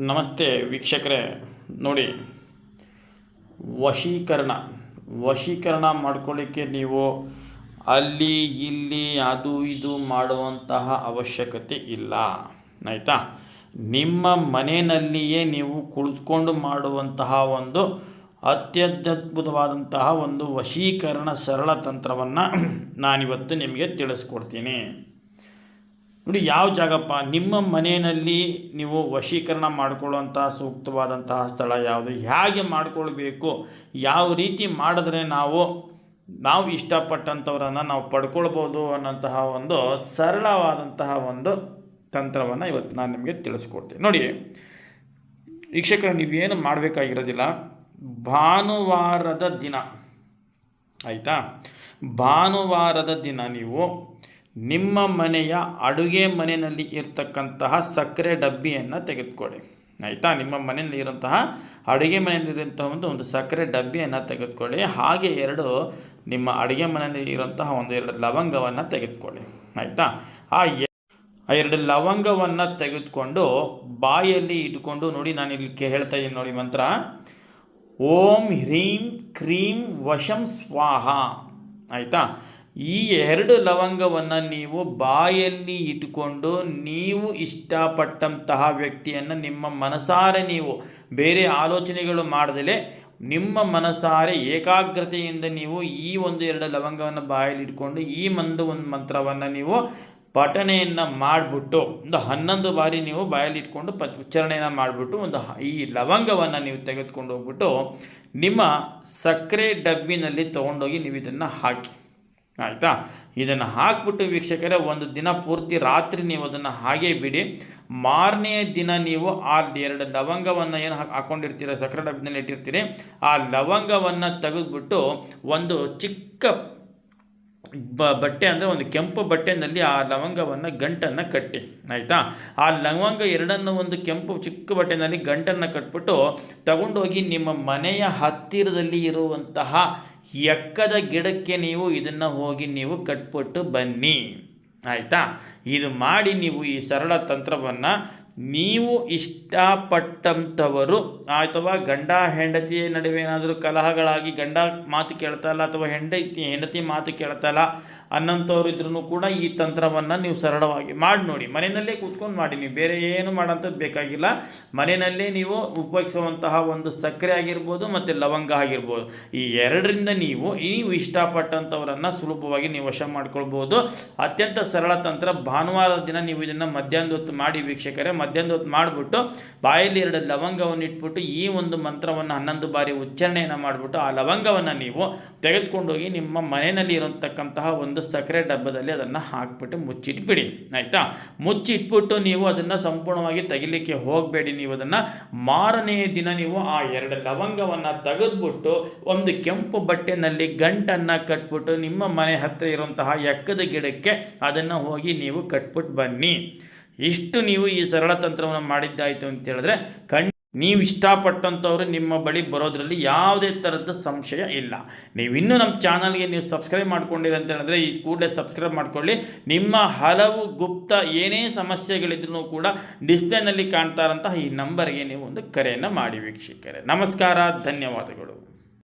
ನಮಸ್ತೆ ವೀಕ್ಷಕರೇ, ನೋಡಿ. ವಶೀಕರಣ. ವಶೀಕರಣ ಮಾಡ್ಕೊಳ್ಳಿಕ್ಕೆ ನೀವು ಅಲ್ಲಿ, ಇಲ್ಲಿ, ಅದು, ಇದು ಮಾಡುವಂತಹ ಅವಶ್ಯಕತೆ ಇಲ್ಲ. ಆಯಿತಾ? ನಿಮ್ಮ ಮನೆಯಲ್ಲಿಯೇ ನೀವು ಕುಳಿತುಕೊಂಡು ಮಾಡುವಂತಹ ಒಂದು ಅತ್ಯದ್ಭುತವಾದಂತಹ ಒಂದು ವಶೀಕರಣ ಸರಳ ತಂತ್ರವನ್ನು ನಾನಿವತ್ತು ನಿಮಗೆ ತಿಳಿಸ್ಕೊಡ್ತೀನಿ. ನೋಡಿ ಯಾವ ಜಾಗಪ್ಪ, ನಿಮ್ಮ ಮನೆಯಲ್ಲಿ ನೀವು ವಶೀಕರಣ ಮಾಡಿಕೊಳ್ಳುವಂತಹ ಸೂಕ್ತವಾದಂತಹ ಸ್ಥಳ ಯಾವುದು, ಹೇಗೆ ಮಾಡಿಕೊಳ್ಬೇಕು, ಯಾವ ರೀತಿ ಮಾಡಿದ್ರೆ ನಾವು ನಾವು ಇಷ್ಟಪಟ್ಟಂಥವ್ರನ್ನು ನಾವು ಪಡ್ಕೊಳ್ಬೋದು ಅನ್ನೋಂತಹ ಒಂದು ಸರಳವಾದಂತಹ ಒಂದು ತಂತ್ರವನ್ನು ಇವತ್ತು ನಾನು ನಿಮಗೆ ತಿಳಿಸ್ಕೊಡ್ತೀನಿ. ನೋಡಿ, ವೀಕ್ಷಕರು, ನೀವೇನು ಮಾಡಬೇಕಾಗಿರೋದಿಲ್ಲ. ಭಾನುವಾರದ ದಿನ, ಆಯಿತಾ? ಭಾನುವಾರದ ದಿನ ನೀವು ನಿಮ್ಮ ಮನೆಯ ಅಡುಗೆ ಮನೆಯಲ್ಲಿ ಇರತಕ್ಕಂತಹ ಸಕ್ಕರೆ ಡಬ್ಬಿಯನ್ನು ತೆಗೆದುಕೊಳ್ಳಿ ಆಯಿತಾ? ನಿಮ್ಮ ಮನೆಯಲ್ಲಿ ಇರುವಂತಹ ಅಡುಗೆ ಮನೆಯಲ್ಲಿರುವಂತಹ ಒಂದು ಒಂದು ಸಕ್ಕರೆ ಡಬ್ಬಿಯನ್ನು ತೆಗೆದುಕೊಳ್ಳಿ. ಹಾಗೆ ಎರಡು ನಿಮ್ಮ ಅಡುಗೆ ಮನೆಯಲ್ಲಿ ಇರುವಂತಹ ಒಂದು ಎರಡು ಲವಂಗವನ್ನು ತೆಗೆದುಕೊಳ್ಳಿ. ಆಯಿತಾ? ಆ ಎರಡು ಲವಂಗವನ್ನು ತೆಗೆದುಕೊಂಡು ಬಾಯಲ್ಲಿ ಇಟ್ಕೊಂಡು ನೋಡಿ ನಾನು ಇಲ್ಲಿ ಹೇಳ್ತಾ ಇದ್ದೀನಿ ನೋಡಿ ಮಂತ್ರ. ಓಂ ಹ್ರೀಂ ಕ್ರೀಂ ವಶಂ ಸ್ವಾಹ. ಆಯಿತಾ? ಈ ಎರಡು ಲವಂಗವನ್ನು ನೀವು ಬಾಯಲ್ಲಿ ಇಟ್ಟುಕೊಂಡು ನೀವು ಇಷ್ಟಪಟ್ಟಂತಹ ವ್ಯಕ್ತಿಯನ್ನು ನಿಮ್ಮ ಮನಸಾರೆ ನೀವು ಬೇರೆ ಆಲೋಚನೆಗಳು ಮಾಡದಲೇ ನಿಮ್ಮ ಮನಸಾರೆ ಏಕಾಗ್ರತೆಯಿಂದ ನೀವು ಈ ಒಂದು ಎರಡು ಲವಂಗವನ್ನು ಬಾಯಲ್ಲಿ ಇಟ್ಕೊಂಡು ಈ ಒಂದು ಒಂದು ಮಂತ್ರವನ್ನು ನೀವು ಪಠಣೆಯನ್ನು ಮಾಡಿಬಿಟ್ಟು ಒಂದು ಹನ್ನೊಂದು ಬಾರಿ ನೀವು ಬಾಯಲ್ಲಿ ಇಟ್ಕೊಂಡು ಪ ಉಚ್ಚಾರಣೆಯನ್ನು ಮಾಡಿಬಿಟ್ಟು ಒಂದು ಈ ಲವಂಗವನ್ನು ನೀವು ತೆಗೆದುಕೊಂಡು ಹೋಗ್ಬಿಟ್ಟು ನಿಮ್ಮ ಸಕ್ಕರೆ ಡಬ್ಬಿನಲ್ಲಿ ತೊಗೊಂಡೋಗಿ ನೀವು ಇದನ್ನು ಹಾಕಿ. ಆಯಿತಾ? ಇದನ್ನು ಹಾಕ್ಬಿಟ್ಟು ವೀಕ್ಷಕರೇ, ಒಂದು ದಿನ ಪೂರ್ತಿ ರಾತ್ರಿ ನೀವು ಅದನ್ನು ಹಾಗೇ ಬಿಡಿ. ಮಾರನೇ ದಿನ ನೀವು ಆ ಎರಡು ಲವಂಗವನ್ನು ಏನು ಹಾಕಿ ಹಾಕ್ಕೊಂಡಿರ್ತೀರ ಸಕ್ಕರೆ ಡಬ್ಬಿನಲ್ಲಿ ಇಟ್ಟಿರ್ತೀರಿ, ಆ ಲವಂಗವನ್ನು ತೆಗೆದುಬಿಟ್ಟು ಒಂದು ಚಿಕ್ಕ ಬ ಬಟ್ಟೆ ಅಂದರೆ ಒಂದು ಕೆಂಪು ಬಟ್ಟೆನಲ್ಲಿ ಆ ಲವಂಗವನ್ನು ಗಂಟನ್ನು ಕಟ್ಟಿ. ಆಯಿತಾ? ಆ ಲವಂಗ ಎರಡನ್ನು ಒಂದು ಕೆಂಪು ಚಿಕ್ಕ ಬಟ್ಟೆನಲ್ಲಿ ಗಂಟನ್ನು ಕಟ್ಬಿಟ್ಟು ತಗೊಂಡೋಗಿ ನಿಮ್ಮ ಮನೆಯ ಹತ್ತಿರದಲ್ಲಿ ಇರುವಂತಹ ಎಕ್ಕದ ಗಿಡಕ್ಕೆ ನೀವು ಇದನ್ನು ಹೋಗಿ ನೀವು ಕಟ್ಬಿಟ್ಟು ಬನ್ನಿ. ಆಯಿತಾ? ಇದು ಮಾಡಿ ನೀವು ಈ ಸರಳ ತಂತ್ರವನ್ನು ನೀವು ಇಷ್ಟಪಟ್ಟಂಥವರು ಅಥವಾ ಗಂಡ, ಹೆಂಡತಿಯ ನಡುವೆ ಏನಾದರೂ ಕಲಹಗಳಾಗಿ ಗಂಡ ಮಾತು ಕೇಳ್ತಾಯಿಲ್ಲ ಅಥವಾ ಹೆಂಡತಿ ಹೆಂಡತಿ ಮಾತು ಕೇಳ್ತಾಯಿಲ್ಲ ಅನ್ನಂಥವ್ರು ಇದ್ರೂ ಕೂಡ ಈ ತಂತ್ರವನ್ನು ನೀವು ಸರಳವಾಗಿ ಮಾಡಿ ನೋಡಿ. ಮನೆಯಲ್ಲೇ ಕೂತ್ಕೊಂಡು ಮಾಡಿ. ನೀವು ಬೇರೆ ಏನು ಮಾಡೋಂಥದ್ದು ಬೇಕಾಗಿಲ್ಲ. ಮನೆಯಲ್ಲೇ ನೀವು ಉಪಯೋಗಿಸುವಂತಹ ಒಂದು ಸಕ್ಕರೆ ಆಗಿರ್ಬೋದು ಮತ್ತು ಲವಂಗ ಆಗಿರ್ಬೋದು. ಈ ಎರಡರಿಂದ ನೀವು ನೀವು ಇಷ್ಟಪಟ್ಟಂಥವರನ್ನು ಸುಲಭವಾಗಿ ನೀವು ವಶ ಮಾಡ್ಕೊಳ್ಬೋದು. ಅತ್ಯಂತ ಸರಳ ತಂತ್ರ. ಭಾನುವಾರದ ದಿನ ನೀವು ಇದನ್ನು ಮಧ್ಯಾಹ್ನದ ಹೊತ್ತು ಮಾಡಿ ವೀಕ್ಷಕರೇ. ಮಧ್ಯಾಹ್ನದ ಹೊತ್ತು ಮಾಡಿಬಿಟ್ಟು ಬಾಯಲ್ಲಿ ಎರಡು ಲವಂಗವನ್ನು ಇಟ್ಬಿಟ್ಟು ಈ ಒಂದು ಮಂತ್ರವನ್ನು ಹನ್ನೊಂದು ಬಾರಿ ಉಚ್ಚಾರಣೆಯನ್ನು ಮಾಡಿಬಿಟ್ಟು ಆ ಲವಂಗವನ್ನು ನೀವು ತೆಗೆದುಕೊಂಡೋಗಿ ನಿಮ್ಮ ಮನೆಯಲ್ಲಿ ಇರತಕ್ಕಂತಹ ಒಂದು ಸಕ್ಕರೆ ಡಬ್ಬದಲ್ಲಿ ಅದನ್ನು ಹಾಕ್ಬಿಟ್ಟು ಮುಚ್ಚಿಟ್ಬಿಡಿ ಆಯಿತಾ? ಮುಚ್ಚಿಟ್ಬಿಟ್ಟು ನೀವು ಅದನ್ನು ಸಂಪೂರ್ಣವಾಗಿ ತೆಗಿಲಿಕ್ಕೆ ಹೋಗಬೇಡಿ. ನೀವು ಅದನ್ನು ಮಾರನೆಯ ದಿನ ನೀವು ಆ ಎರಡು ಲವಂಗವನ್ನು ತೆಗೆದುಬಿಟ್ಟು ಒಂದು ಕೆಂಪು ಬಟ್ಟೆನಲ್ಲಿ ಗಂಟನ್ನು ಕಟ್ಬಿಟ್ಟು ನಿಮ್ಮ ಮನೆ ಹತ್ತಿರ ಇರುವಂತಹ ಎಕ್ಕದ ಗಿಡಕ್ಕೆ ಅದನ್ನು ಹೋಗಿ ನೀವು ಕಟ್ಬಿಟ್ಟು ಬನ್ನಿ. ಇಷ್ಟು ನೀವು ಈ ಸರಳ ತಂತ್ರವನ್ನು ಮಾಡಿದ್ದಾಯಿತು ಅಂತ ಹೇಳಿದ್ರೆ ಖಂಡ ನೀವು ಇಷ್ಟಪಟ್ಟಂಥವ್ರು ನಿಮ್ಮ ಬಳಿ ಬರೋದರಲ್ಲಿ ಯಾವುದೇ ಥರದ ಸಂಶಯ ಇಲ್ಲ. ನೀವು ಇನ್ನೂ ನಮ್ಮ ಚಾನಲ್ಗೆ ನೀವು ಸಬ್ಸ್ಕ್ರೈಬ್ ಮಾಡ್ಕೊಂಡಿರಿ ಅಂತ ಹೇಳಿದ್ರೆ ಈ ಕೂಡಲೇ ಸಬ್ಸ್ಕ್ರೈಬ್ ಮಾಡ್ಕೊಳ್ಳಿ. ನಿಮ್ಮ ಹಲವು ಗುಪ್ತ ಏನೇ ಸಮಸ್ಯೆಗಳಿದ್ರೂ ಕೂಡ ಡಿಸ್ಪ್ಲೇನಲ್ಲಿ ಕಾಣ್ತಾ ಇರೋಂತಹ ಈ ನಂಬರ್ಗೆ ನೀವು ಒಂದು ಕರೆಯನ್ನು ಮಾಡಿ ವೀಕ್ಷಕರೇ. ನಮಸ್ಕಾರ, ಧನ್ಯವಾದಗಳು.